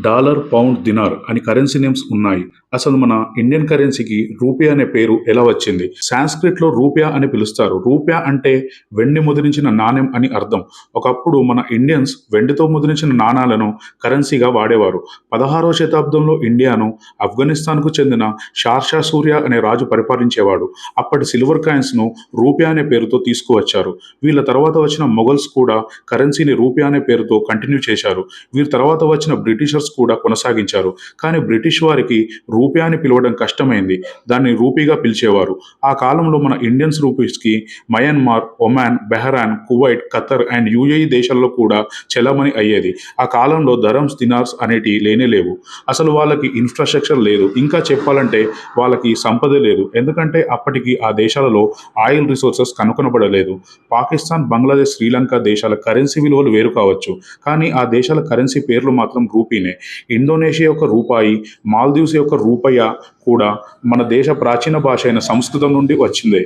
Dollar pound dinar అని currency names ఉన్నాయి. అసలు మన ఇండియన్ కరెన్సీకి రూపియా అనే పేరు ఎలా వచ్చింది? సాంస్క్రిట్లో రూపియా అని పిలుస్తారు. రూపియా అంటే వెండి ముద్రించిన నాణ్యం అని అర్థం. ఒకప్పుడు మన ఇండియన్స్ వెండితో ముద్రించిన నాణాలను కరెన్సీగా వాడేవారు. పదహారవ శతాబ్దంలో ఇండియాను ఆఫ్ఘనిస్తాన్కు చెందిన షార్షా సూర్య అనే రాజు పరిపాలించేవాడు. అప్పటి సిల్వర్ కాయిన్స్ను రూపియా అనే పేరుతో తీసుకువచ్చారు. వీళ్ళ తర్వాత వచ్చిన మొఘల్స్ కూడా కరెన్సీని రూపియా అనే పేరుతో కంటిన్యూ చేశారు. వీరి తర్వాత వచ్చిన బ్రిటిషర్స్ కూడా కొనసాగించారు. కానీ బ్రిటిష్ వారికి రూపియా అని పిలవడం కష్టమైంది. దాన్ని రూపీగా పిలిచేవారు. ఆ కాలంలో మన ఇండియన్స్ రూపీస్కి Myanmar Oman Bahrain Kuwait Qatar and UAE దేశాల్లో కూడా చెలమని అయ్యేది. ఆ కాలంలో ధరమ్స్ దినార్స్ అనేటివి లేనే లేవు. అసలు వాళ్ళకి ఇన్ఫ్రాస్ట్రక్చర్ లేదు. ఇంకా చెప్పాలంటే వాళ్ళకి సంపద లేదు. ఎందుకంటే అప్పటికి ఆ దేశాలలో ఆయిల్ రిసోర్సెస్ కనుగొనబడలేదు పాకిస్తాన్ బంగ్లాదేశ్ శ్రీలంక దేశాల కరెన్సీ విలువలు వేరు కావచ్చు. కానీ ఆ దేశాల కరెన్సీ పేర్లు మాత్రం రూపీనే. ఇండోనేషియా యొక్క రూపాయి మాల్దీవ్స్ యొక్క రూపయ కూడా మన దేశ ప్రాచీన భాష అయిన సంస్కృతం నుండి వచ్చిందే.